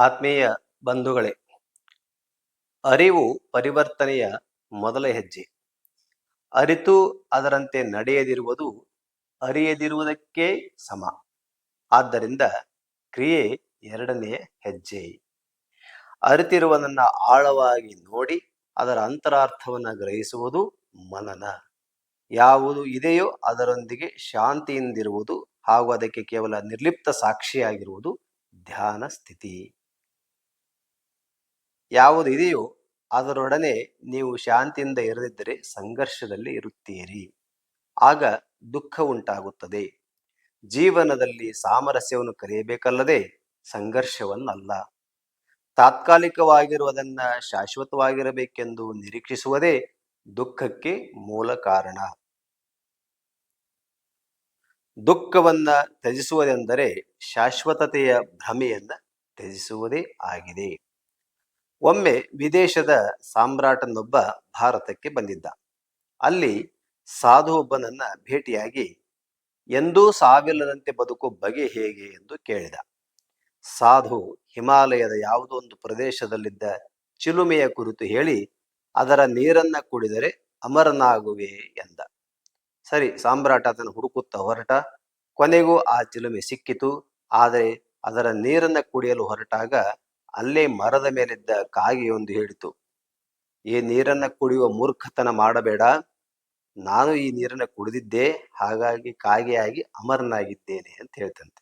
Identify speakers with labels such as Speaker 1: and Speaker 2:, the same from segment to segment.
Speaker 1: ಆತ್ಮೀಯ ಬಂಧುಗಳೇ, ಅರಿವು ಪರಿವರ್ತನೆಯ ಮೊದಲ ಹೆಜ್ಜೆ. ಅರಿತು ಅದರಂತೆ ನಡೆಯದಿರುವುದು ಅರಿಯದಿರುವುದಕ್ಕೆ ಸಮ. ಆದ್ದರಿಂದ ಕ್ರಿಯೆ ಎರಡನೆಯ ಹೆಜ್ಜೆ. ಅರಿತಿರುವುದನ್ನು ಆಳವಾಗಿ ನೋಡಿ ಅದರ ಅಂತರಾರ್ಥವನ್ನು ಗ್ರಹಿಸುವುದು ಮನನ. ಯಾವುದು ಇದೆಯೋ ಅದರೊಂದಿಗೆ ಶಾಂತಿಯಿಂದಿರುವುದು ಹಾಗೂ ಅದಕ್ಕೆ ಕೇವಲ ನಿರ್ಲಿಪ್ತ ಸಾಕ್ಷಿಯಾಗಿರುವುದು ಧ್ಯಾನ ಸ್ಥಿತಿ. ಯಾವುದು ಇದೆಯೋ ಅದರೊಡನೆ ನೀವು ಶಾಂತಿಯಿಂದ ಇರದಿದ್ದರೆ ಸಂಘರ್ಷದಲ್ಲಿ ಇರುತ್ತೀರಿ. ಆಗ ದುಃಖ ಉಂಟಾಗುತ್ತದೆ. ಜೀವನದಲ್ಲಿ ಸಾಮರಸ್ಯವನ್ನು ಕರೆಯಬೇಕಲ್ಲದೆ ಸಂಘರ್ಷವನ್ನಲ್ಲ. ತಾತ್ಕಾಲಿಕವಾಗಿರುವುದನ್ನ ಶಾಶ್ವತವಾಗಿರಬೇಕೆಂದು ನಿರೀಕ್ಷಿಸುವುದೇ ದುಃಖಕ್ಕೆ ಮೂಲ ಕಾರಣ. ದುಃಖವನ್ನ ತ್ಯಜಿಸುವುದೆಂದರೆ ಶಾಶ್ವತತೆಯ ಭ್ರಮೆಯನ್ನ ತ್ಯಜಿಸುವುದೇ ಆಗಿದೆ. ಒಮ್ಮೆ ವಿದೇಶದ ಸಾಮ್ರಾಟನೊಬ್ಬ ಭಾರತಕ್ಕೆ ಬಂದಿದ್ದ. ಅಲ್ಲಿ ಸಾಧು ಒಬ್ಬನನ್ನ ಭೇಟಿಯಾಗಿ ಎಂದೂ ಸಾವಿಲ್ಲದಂತೆ ಬದುಕು ಬಗೆ ಹೇಗೆ? ಎಂದು ಕೇಳಿದ. ಸಾಧು ಹಿಮಾಲಯದ ಯಾವುದೋ ಒಂದು ಪ್ರದೇಶದಲ್ಲಿದ್ದ ಚಿಲುಮೆಯ ಕುರಿತು ಹೇಳಿ, ಅದರ ನೀರನ್ನ ಕುಡಿದರೆ ಅಮರನಾಗುವೆ ಎಂದ. ಸರಿ, ಸಾಮ್ರಾಟ ಅದನ್ನು ಹುಡುಕುತ್ತಾ ಹೊರಟ. ಕೊನೆಗೂ ಆ ಚಿಲುಮೆ ಸಿಕ್ಕಿತು. ಆದರೆ ಅದರ ನೀರನ್ನ ಕುಡಿಯಲು ಹೊರಟಾಗ ಅಲ್ಲೇ ಮರದ ಮೇಲಿದ್ದ ಕಾಗೆಯೊಂದು ಹೇಳಿತು, ಈ ನೀರನ್ನ ಕುಡಿಯುವ ಮೂರ್ಖತನ ಮಾಡಬೇಡ. ನಾನು ಈ ನೀರನ್ನ ಕುಡಿದಿದ್ದೆ, ಹಾಗಾಗಿ ಕಾಗೆಯಾಗಿ ಅಮರನಾಗಿದ್ದೇನೆ ಅಂತ ಹೇಳ್ತಂತೆ.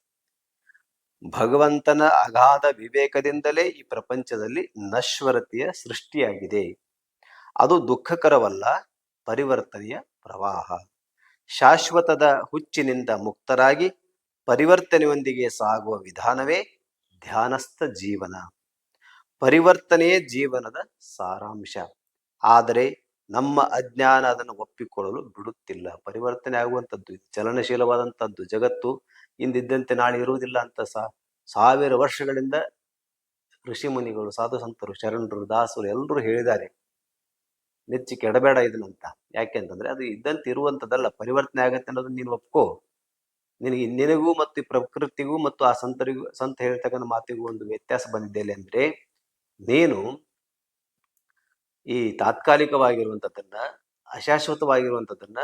Speaker 1: ಭಗವಂತನ ಅಗಾಧ ವಿವೇಕದಿಂದಲೇ ಈ ಪ್ರಪಂಚದಲ್ಲಿ ನಶ್ವರತೆಯ ಸೃಷ್ಟಿಯಾಗಿದೆ. ಅದು ದುಃಖಕರವಲ್ಲ, ಪರಿವರ್ತನೆಯ ಪ್ರವಾಹ. ಶಾಶ್ವತದ ಹುಚ್ಚಿನಿಂದ ಮುಕ್ತರಾಗಿ ಪರಿವರ್ತನೆಯೊಂದಿಗೆ ಸಾಗುವ ವಿಧಾನವೇ ಧ್ಯಾನಸ್ಥ ಜೀವನ. ಪರಿವರ್ತನೆಯೇ ಜೀವನದ ಸಾರಾಂಶ. ಆದರೆ ನಮ್ಮ ಅಜ್ಞಾನ ಅದನ್ನು ಒಪ್ಪಿಕೊಳ್ಳಲು ಬಿಡುತ್ತಿಲ್ಲ. ಪರಿವರ್ತನೆ ಆಗುವಂಥದ್ದು, ಚಲನಶೀಲವಾದಂಥದ್ದು, ಜಗತ್ತು ಇಂದಿದ್ದಂತೆ ನಾಳೆ ಇರುವುದಿಲ್ಲ ಅಂತ ಸಾವಿರ ವರ್ಷಗಳಿಂದ ಋಷಿ ಮುನಿಗಳು, ಸಾಧು ಸಂತರು, ಶರಣರು, ದಾಸರು ಎಲ್ಲರೂ ಹೇಳಿದ್ದಾರೆ. ನೆಚ್ಚಿ ಕೆಡಬೇಡ ಇದನ್ನಂತ ಯಾಕೆಂತಂದ್ರೆ ಅದು ಇದ್ದಂತೆ ಇರುವಂಥದ್ದಲ್ಲ. ಪರಿವರ್ತನೆ ಆಗತ್ತೆ ಅನ್ನೋದನ್ನ ನೀನು ಒಪ್ಕೋ. ನಿನಗೆ ನಿನಗೂ ಮತ್ತು ಪ್ರಕೃತಿಗೂ ಮತ್ತು ಆ ಸಂತರಿಗೂ, ಸಂತ ಹೇಳ್ತಕ್ಕಂಥ ಮಾತಿಗೂ ಒಂದು ವ್ಯತ್ಯಾಸ ಬಂದಿದ್ದೇನೆ ಅಂದ್ರೆ ನೀನು ಈ ತಾತ್ಕಾಲಿಕವಾಗಿರುವಂಥದ್ದನ್ನ ಅಶಾಶ್ವತವಾಗಿರುವಂಥದ್ದನ್ನ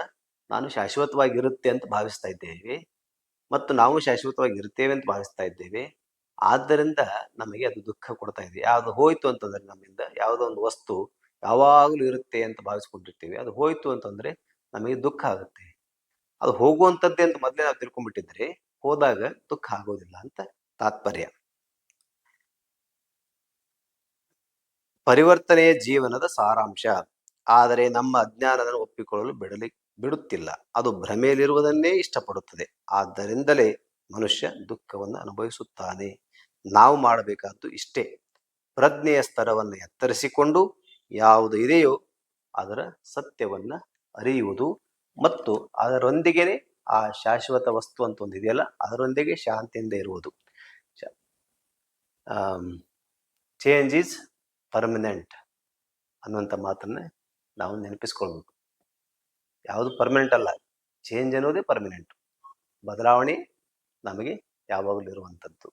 Speaker 1: ನಾನು ಶಾಶ್ವತವಾಗಿರುತ್ತೆ ಅಂತ ಭಾವಿಸ್ತಾ ಇದ್ದೇವೆ. ಮತ್ತು ನಾವು ಶಾಶ್ವತವಾಗಿ ಇರ್ತೇವೆ ಅಂತ ಭಾವಿಸ್ತಾ ಇದ್ದೇವೆ. ಆದ್ದರಿಂದ ನಮಗೆ ಅದು ದುಃಖ ಕೊಡ್ತಾ ಇದೆ. ಯಾವುದು ಹೋಯ್ತು ಅಂತಂದ್ರೆ ನಮ್ಮಿಂದ ಯಾವುದೋ ಒಂದು ವಸ್ತು ಯಾವಾಗಲೂ ಇರುತ್ತೆ ಅಂತ ಭಾವಿಸ್ಕೊಂಡಿರ್ತೀವಿ. ಅದು ಹೋಯ್ತು ಅಂತಂದ್ರೆ ನಮಗೆ ದುಃಖ ಆಗುತ್ತೆ. ಅದು ಹೋಗುವಂಥದ್ದೇ ಅಂತ ಮೊದಲೇ ನಾವು ತಿಳ್ಕೊಂಡ್ಬಿಟ್ಟಿದ್ರೆ ಹೋದಾಗ ದುಃಖ ಆಗೋದಿಲ್ಲ ಅಂತ ತಾತ್ಪರ್ಯ. ಪರಿವರ್ತನೆಯ ಜೀವನದ ಸಾರಾಂಶ. ಆದರೆ ನಮ್ಮ ಅಜ್ಞಾನವನ್ನು ಒಪ್ಪಿಕೊಳ್ಳಲು ಬಿಡಲಿ, ಬಿಡುತ್ತಿಲ್ಲ. ಅದು ಭ್ರಮೆಯಲ್ಲಿರುವುದನ್ನೇ ಇಷ್ಟಪಡುತ್ತದೆ. ಆದ್ದರಿಂದಲೇ ಮನುಷ್ಯ ದುಃಖವನ್ನು ಅನುಭವಿಸುತ್ತಾನೆ. ನಾವು ಮಾಡಬೇಕಾದ್ದು ಇಷ್ಟೇ. ಪ್ರಜ್ಞೆಯ ಸ್ತರವನ್ನು ಎತ್ತರಿಸಿಕೊಂಡು ಯಾವುದು ಇದೆಯೋ ಅದರ ಸತ್ಯವನ್ನ ಅರಿಯುವುದು ಮತ್ತು ಅದರೊಂದಿಗೆ ಆ ಶಾಶ್ವತ ವಸ್ತು ಅಂತ ಒಂದು ಇದೆಯಲ್ಲ, ಅದರೊಂದಿಗೆ ಶಾಂತಿಯಿಂದ ಇರುವುದು. ಚೇಂಜ್ ಈಸ್ ಪರ್ಮನೆಂಟ್ ಅನ್ನುವಂಥ ಮಾತನ್ನೇ ನಾವು ನೆನಪಿಸ್ಕೊಳ್ಬೇಕು. ಯಾವುದು ಪರ್ಮನೆಂಟ್ ಅಲ್ಲ ಚೇಂಜ್ ಅನ್ನೋದೇ ಪರ್ಮನೆಂಟ್ ಬದಲಾವಣೆ ನಮಗೆ ಯಾವಾಗಲೂ ಇರುವಂಥದ್ದು.